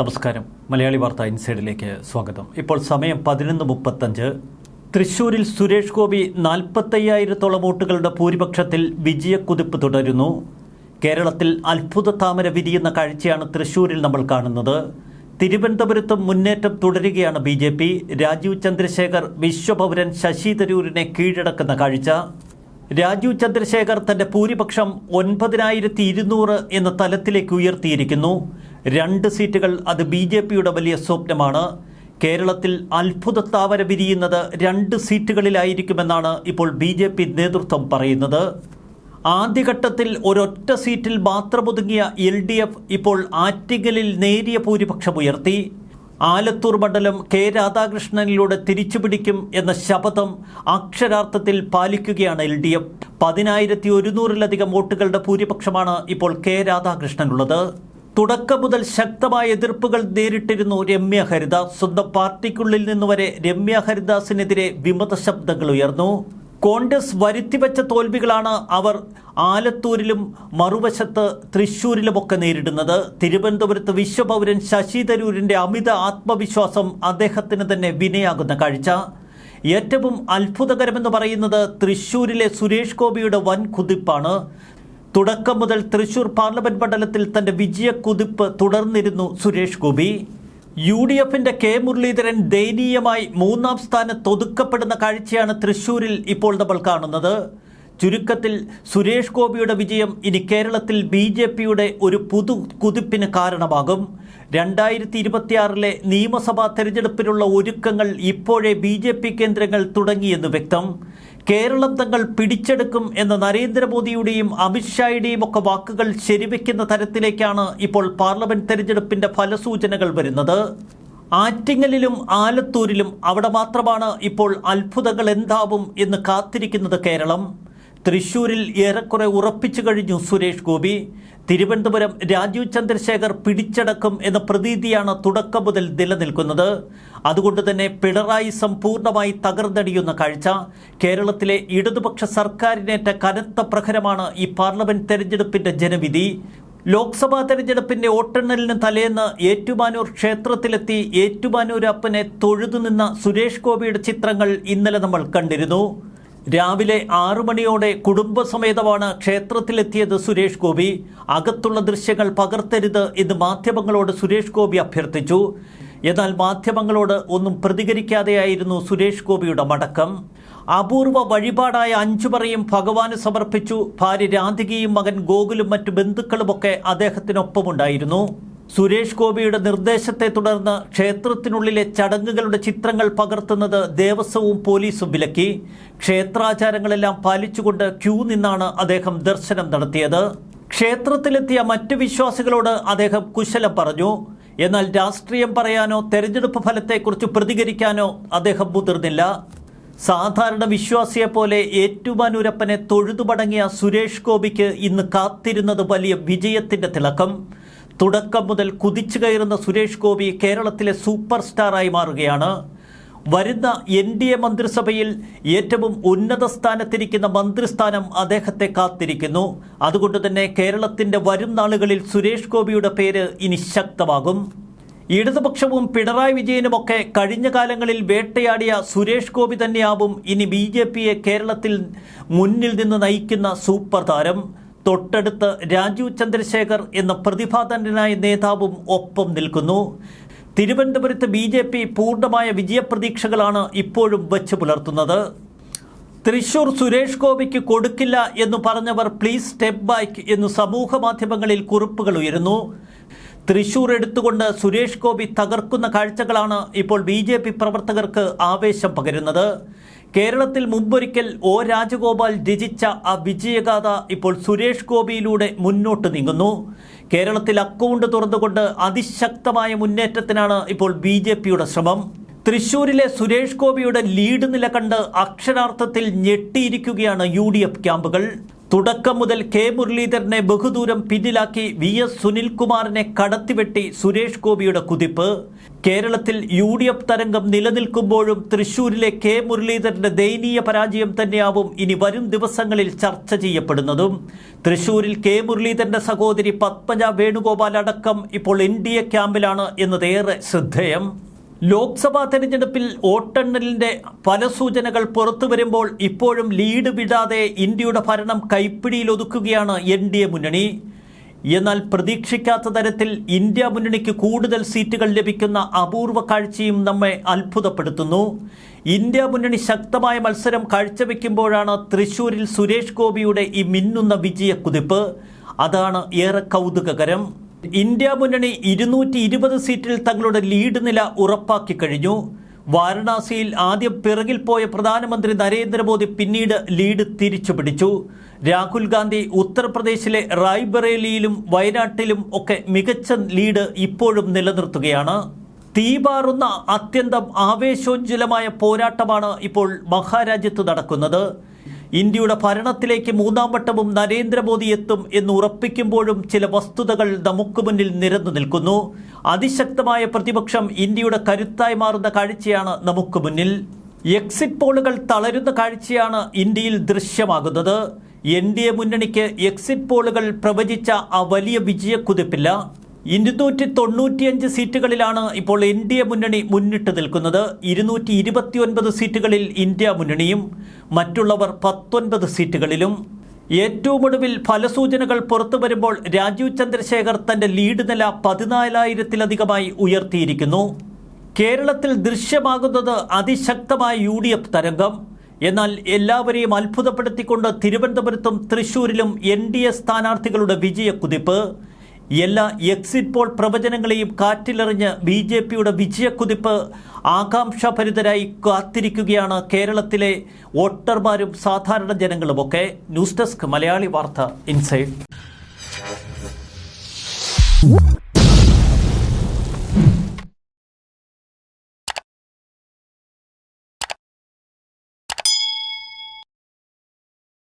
നമസ്കാരം. മലയാളി വാർത്ത ഇൻസൈഡിലേക്ക് സ്വാഗതം. ഇപ്പോൾ സമയം പതിനൊന്ന് മുപ്പത്തഞ്ച്. തൃശൂരിൽ സുരേഷ് ഗോപി നാൽപ്പത്തയ്യായിരത്തോളം വോട്ടുകളുടെ ഭൂരിപക്ഷത്തിൽ വിജയക്കുതിപ്പ് തുടരുന്നു. കേരളത്തിൽ അത്ഭുത താമര വിരിയുന്ന കാഴ്ചയാണ് തൃശൂരിൽ നമ്മൾ കാണുന്നത്. തിരുവനന്തപുരത്തും മുന്നേറ്റം തുടരുകയാണ് B J P. Rajeev Chandrasekhar വിശ്വപൗരൻ Shashi തരൂരിനെ കീഴടക്കുന്ന കാഴ്ച. രാജീവ് ചന്ദ്രശേഖർ തന്റെ ഭൂരിപക്ഷം ഒൻപതിനായിരത്തി ഇരുന്നൂറ് എന്ന തലത്തിലേക്ക് ഉയർത്തിയിരിക്കുന്നു. രണ്ട് സീറ്റുകൾ അത് ബി ജെ പിയുടെ വലിയ സ്വപ്നമാണ്. കേരളത്തിൽ അത്ഭുത താമര വിരിയുന്നത് രണ്ട് സീറ്റുകളിലായിരിക്കുമെന്നാണ് ഇപ്പോൾ ബി ജെ പി നേതൃത്വം പറയുന്നത്. ആദ്യഘട്ടത്തിൽ ഒരൊറ്റ സീറ്റിൽ മാത്രമൊതുങ്ങിയ എൽ ഡി എഫ് ഇപ്പോൾ ആറ്റിങ്ങലിൽ നേരിയ ഭൂരിപക്ഷം ഉയർത്തി. ആലത്തൂർ മണ്ഡലം കെ രാധാകൃഷ്ണനിലൂടെ തിരിച്ചുപിടിക്കും എന്ന ശപഥം അക്ഷരാർത്ഥത്തിൽ പാലിക്കുകയാണ് എൽ ഡി എഫ്. പതിനായിരത്തി ഒരുന്നൂറിലധികം വോട്ടുകളുടെ ഭൂരിപക്ഷമാണ് ഇപ്പോൾ കെ രാധാകൃഷ്ണനുള്ളത്. തുടക്കം മുതൽ ശക്തമായ എതിർപ്പുകൾ നേരിട്ടിരുന്നു രമ്യ ഹരിദാസ്. സ്വന്തം പാർട്ടിക്കുള്ളിൽ നിന്ന് വരെ രമ്യ ഹരിദാസിനെതിരെ വിമത ശബ്ദങ്ങൾ ഉയർന്നു. കോൺഗ്രസ് വരുത്തിവെച്ച തോൽവികളാണ് അവർ ആലത്തൂരിലും മറുവശത്ത് തൃശൂരിലുമൊക്കെ നേരിടുന്നത്. തിരുവനന്തപുരത്ത് വിശ്വപൗരൻ ശശി തരൂരിന്റെ അമിത ആത്മവിശ്വാസം അദ്ദേഹത്തിന് തന്നെ വിനയാകുന്ന കാഴ്ച. ഏറ്റവും അത്ഭുതകരമെന്ന് പറയുന്നത് തൃശൂരിലെ സുരേഷ് ഗോപിയുടെ വൻ കുതിപ്പാണ് തുടക്കം മുതൽ തൃശൂർ പാർലമെന്റ് മണ്ഡലത്തിൽ തന്റെ വിജയക്കുതിപ്പ് തുടർന്നിരുന്നു സുരേഷ് ഗോപി. യു ഡി എഫിന്റെ കെ മുരളീധരൻ ദയനീയമായി മൂന്നാം സ്ഥാനത്ത് ഒതുക്കപ്പെടുന്ന കാഴ്ചയാണ് തൃശൂരിൽ ഇപ്പോൾ നമ്മൾ കാണുന്നത്. ചുരുക്കത്തിൽ സുരേഷ് ഗോപിയുടെ വിജയം ഇനി കേരളത്തിൽ ബി ഒരു പുതു കുതിപ്പിന് കാരണമാകും. രണ്ടായിരത്തി ഇരുപത്തിയാറിലെ നിയമസഭാ തെരഞ്ഞെടുപ്പിനുള്ള ഒരുക്കങ്ങൾ ഇപ്പോഴേ ബി ജെ പി കേന്ദ്രങ്ങൾ തുടങ്ങിയെന്ന് വ്യക്തം. കേരളം തങ്ങൾ പിടിച്ചെടുക്കും എന്ന നരേന്ദ്രമോദിയുടെയും അമിത്ഷായുടെയും ഒക്കെ വാക്കുകൾ ശരിവെക്കുന്ന തരത്തിലേക്കാണ് ഇപ്പോൾ പാർലമെന്റ് തെരഞ്ഞെടുപ്പിന്റെ ഫലസൂചനകൾ വരുന്നത്. ആറ്റിങ്ങലിലും ആലത്തൂരിലും അവിടെ മാത്രമാണ് ഇപ്പോൾ അത്ഭുതങ്ങൾ എന്താവും എന്ന് കാത്തിരിക്കുന്നത് കേരളം. തൃശൂരിൽ ഏറെക്കുറെ ഉറപ്പിച്ചു കഴിഞ്ഞു സുരേഷ് ഗോപി. തിരുവനന്തപുരം രാജീവ് ചന്ദ്രശേഖർ പിടിച്ചടക്കും എന്ന പ്രതീതിയാണ് തുടക്കം മുതൽ നിലനിൽക്കുന്നത്. അതുകൊണ്ട് തന്നെ പിണറായി സമ്പൂർണമായി തകർന്നടിയുന്ന കാഴ്ച. കേരളത്തിലെ ഇടതുപക്ഷ സർക്കാരിനേറ്റ കനത്ത പ്രഹരമാണ് ഈ പാർലമെന്റ് തെരഞ്ഞെടുപ്പിന്റെ ജനവിധി. ലോക്സഭാ തെരഞ്ഞെടുപ്പിന്റെ വോട്ടെണ്ണലിന് തലേന്ന് ഏറ്റുമാനൂർ ക്ഷേത്രത്തിലെത്തി ഏറ്റുമാനൂരപ്പനെ തൊഴുതുനിന്ന തൊഴുതു സുരേഷ് ഗോപിയുടെ ചിത്രങ്ങൾ ഇന്നലെ നമ്മൾ കണ്ടിരുന്നു. രാവിലെ ആറു മണിയോടെ കുടുംബസമേതമാണ് ക്ഷേത്രത്തിലെത്തിയത് സുരേഷ് ഗോപി. അകത്തുള്ള ദൃശ്യങ്ങൾ പകർത്തരുത് എന്ന് മാധ്യമങ്ങളോട് സുരേഷ് ഗോപി അഭ്യർത്ഥിച്ചു. എന്നാൽ മാധ്യമങ്ങളോട് ഒന്നും പ്രതികരിക്കാതെയായിരുന്നു സുരേഷ് ഗോപിയുടെ മടക്കം. അപൂർവ വഴിപാടായ അഞ്ചുപറയും ഭഗവാന് സമർപ്പിച്ചു. ഭാര്യ രാധികയും മകൻ ഗോകുലും മറ്റു ബന്ധുക്കളുമൊക്കെ അദ്ദേഹത്തിനൊപ്പമുണ്ടായിരുന്നു. സുരേഷ് ഗോപിയുടെ നിർദ്ദേശത്തെ തുടർന്ന് ക്ഷേത്രത്തിനുള്ളിലെ ചടങ്ങുകളുടെ ചിത്രങ്ങൾ പകർത്തുന്നത് ദേവസ്വവും പോലീസും വിലക്കി. ക്ഷേത്രാചാരങ്ങളെല്ലാം പാലിച്ചുകൊണ്ട് ക്യൂ നിന്നാണ് അദ്ദേഹം ദർശനം നടത്തിയത്. ക്ഷേത്രത്തിലെത്തിയ മറ്റ് വിശ്വാസികളോട് അദ്ദേഹം കുശലം പറഞ്ഞു. എന്നാൽ രാഷ്ട്രീയം പറയാനോ തെരഞ്ഞെടുപ്പ് ഫലത്തെക്കുറിച്ച് പ്രതികരിക്കാനോ അദ്ദേഹം മുതിർന്നില്ല. സാധാരണ വിശ്വാസിയെ പോലെ ഏറ്റുമാനൂരപ്പനെ തൊഴുതുപടങ്ങിയ സുരേഷ് ഗോപിക്ക് ഇന്ന് കാത്തിരുന്നത് വലിയ വിജയത്തിന്റെ തിളക്കം. തുടക്കം മുതൽ കുതിച്ചു കയറുന്ന സുരേഷ് ഗോപി കേരളത്തിലെ സൂപ്പർ സ്റ്റാറായി മാറുകയാണ്. വരുന്ന എൻ ഡി എ മന്ത്രിസഭയിൽ ഏറ്റവും ഉന്നത സ്ഥാനത്തിരിക്കുന്ന മന്ത്രിസ്ഥാനം അദ്ദേഹത്തെ കാത്തിരിക്കുന്നു. അതുകൊണ്ട് തന്നെ കേരളത്തിന്റെ വരും നാളുകളിൽ സുരേഷ് ഗോപിയുടെ പേര് ഇനി ശക്തമാകും. ഇടതുപക്ഷവും പിണറായി വിജയനുമൊക്കെ കഴിഞ്ഞ കാലങ്ങളിൽ വേട്ടയാടിയ സുരേഷ് ഗോപി തന്നെയാവും ഇനി ബി ജെ പിയെ കേരളത്തിൽ മുന്നിൽ നിന്ന് നയിക്കുന്ന സൂപ്പർ താരം. തൊട്ടടുത്ത് രാജീവ് ചന്ദ്രശേഖർ എന്ന പ്രതിഭാതന്റനായ നേതാവും ഒപ്പം നിൽക്കുന്നു. തിരുവനന്തപുരത്ത് ബി ജെ പി പൂർണമായ വിജയപ്രതീക്ഷകളാണ് ഇപ്പോഴും വച്ചു പുലർത്തുന്നത്. തൃശൂർ സുരേഷ് ഗോപിക്ക് കൊടുക്കില്ല എന്ന് പറഞ്ഞവർ പ്ലീസ് സ്റ്റെപ്പ് ബാക്ക് എന്ന് സമൂഹ മാധ്യമങ്ങളിൽ കുറിപ്പുകൾ ഉയരുന്നു. തൃശൂർ എടുത്തുകൊണ്ട് സുരേഷ് ഗോപി തകർക്കുന്ന കാഴ്ചകളാണ് ഇപ്പോൾ ബി പ്രവർത്തകർക്ക് ആവേശം പകരുന്നത്. കേരളത്തിൽ മുമ്പൊരിക്കൽ ഒ രാജഗോപാൽ രചിച്ച ആ വിജയഗാഥ ഇപ്പോൾ സുരേഷ് ഗോപിയിലൂടെ മുന്നോട്ട് നീങ്ങുന്നു. കേരളത്തിൽ അക്കൗണ്ട് തുറന്നുകൊണ്ട് അതിശക്തമായ മുന്നേറ്റത്തിനാണ് ഇപ്പോൾ ബി ശ്രമം. തൃശൂരിലെ സുരേഷ് ഗോപിയുടെ ലീഡ് നില കണ്ട് അക്ഷരാർത്ഥത്തിൽ ഞെട്ടിയിരിക്കുകയാണ് യു ഡി എഫ് ക്യാമ്പുകൾ. തുടക്കം മുതൽ കെ മുരളീധരനെ ബഹുദൂരം പിന്നിലാക്കി വി എസ് സുനിൽകുമാറിനെ കടത്തിവെട്ടി സുരേഷ് ഗോപിയുടെ കുതിപ്പ്. കേരളത്തിൽ യു ഡി എഫ് തരംഗം നിലനിൽക്കുമ്പോഴും തൃശൂരിലെ കെ മുരളീധരന്റെ ദയനീയ പരാജയം തന്നെയാവും ഇനി വരും ദിവസങ്ങളിൽ ചർച്ച ചെയ്യപ്പെടുന്നതും. തൃശൂരിൽ കെ മുരളീധരന്റെ സഹോദരി പത്മജ വേണുഗോപാൽ അടക്കം ഇപ്പോൾ എൻ ഡി എ ക്യാമ്പിലാണ് എന്നതേറെ ശ്രദ്ധേയം. ലോക്സഭാ തെരഞ്ഞെടുപ്പിൽ വോട്ടെണ്ണലിന്റെ പല സൂചനകൾ പുറത്തു വരുമ്പോൾ ഇപ്പോഴും ലീഡ് വിടാതെ ഇന്ത്യയുടെ ഭരണം കൈപ്പിടിയിലൊതുക്കുകയാണ് എൻ ഡി എ മുന്നണി. എന്നാൽ പ്രതീക്ഷിക്കാത്ത തരത്തിൽ ഇന്ത്യ മുന്നണിക്ക് കൂടുതൽ സീറ്റുകൾ ലഭിക്കുന്ന അപൂർവ കാഴ്ചയും നമ്മെ അത്ഭുതപ്പെടുത്തുന്നു. ഇന്ത്യ മുന്നണി ശക്തമായ മത്സരം കാഴ്ചവെക്കുമ്പോഴാണ് തൃശൂരിൽ സുരേഷ് ഗോപിയുടെ ഈ മിന്നുന്ന വിജയക്കുതിപ്പ്. അതാണ് ഏറെ കൗതുകകരം. ഇന്ത്യ മുന്നണി ഇരുന്നൂറ്റി ഇരുപത് സീറ്റിൽ തങ്ങളുടെ ലീഡ് നില ഉറപ്പാക്കി കഴിഞ്ഞു. വാരണാസിയിൽ ആദ്യം പിറകിൽ പോയ പ്രധാനമന്ത്രി നരേന്ദ്രമോദി പിന്നീട് ലീഡ് തിരിച്ചു പിടിച്ചു രാഹുൽ ഗാന്ധി ഉത്തർപ്രദേശിലെ റായ്ബറേലിയിലും വയനാട്ടിലും ഒക്കെ മികച്ച ലീഡ് ഇപ്പോഴും നിലനിർത്തുകയാണ്. തീപാറുന്ന അത്യന്തം ആവേശോജ്വലമായ പോരാട്ടമാണ് ഇപ്പോൾ മഹാരാജ്യത്ത് നടക്കുന്നത്. ഇന്ത്യയുടെ ഭരണത്തിലേക്ക് മൂന്നാം വട്ടവും നരേന്ദ്രമോദി എത്തും എന്ന് ഉറപ്പിക്കുമ്പോഴും ചില വസ്തുതകൾ നമുക്ക് മുന്നിൽ നിരന്നു നിൽക്കുന്നു. അതിശക്തമായ പ്രതിപക്ഷം ഇന്ത്യയുടെ കരുത്തായി മാറുന്ന കാഴ്ചയാണ് നമുക്ക് മുന്നിൽ. എക്സിറ്റ് പോളുകൾ തളരുന്ന കാഴ്ചയാണ് ഇന്ത്യയിൽ ദൃശ്യമാകുന്നത്. എൻ ഡി എ മുന്നണിക്ക് എക്സിറ്റ് പോളുകൾ പ്രവചിച്ച ആ വലിയ വിജയക്കുതിപ്പില്ല. ഇരുന്നൂറ്റി തൊണ്ണൂറ്റിയഞ്ച് സീറ്റുകളിലാണ് ഇപ്പോൾ എൻ ഡി എ മുന്നണി മുന്നിട്ട് നിൽക്കുന്നത്. ഇരുന്നൂറ്റി ഇരുപത്തിയൊൻപത് സീറ്റുകളിൽ ഇന്ത്യ മുന്നണിയും മറ്റുള്ളവർ പത്തൊൻപത് സീറ്റുകളിലും. ഏറ്റവും ഒടുവിൽ ഫലസൂചനകൾ പുറത്തു വരുമ്പോൾ രാജീവ് ചന്ദ്രശേഖർ തന്റെ ലീഡ് നില പതിനാലായിരത്തിലധികമായി ഉയർത്തിയിരിക്കുന്നു. കേരളത്തിൽ ദൃശ്യമാകുന്നത് അതിശക്തമായ യു ഡി എഫ് തരംഗം. എന്നാൽ എല്ലാവരെയും അത്ഭുതപ്പെടുത്തിക്കൊണ്ട് തിരുവനന്തപുരത്തും തൃശൂരിലും എൻ ഡി എ സ്ഥാനാർത്ഥികളുടെ വിജയക്കുതിപ്പ്. എല്ലാ എക്സിറ്റ് പോൾ പ്രവചനങ്ങളെയും കാറ്റിലെറിഞ്ഞ് ബി ജെ പിയുടെ വിജയക്കുതിപ്പ് ആകാംക്ഷാഭരിതരായി കാത്തിരിക്കുകയാണ് കേരളത്തിലെ വോട്ടർമാരും സാധാരണ ജനങ്ങളുമൊക്കെ. ന്യൂസ് ഡെസ്ക് മലയാളി വാർത്ത ഇൻസൈഡ്.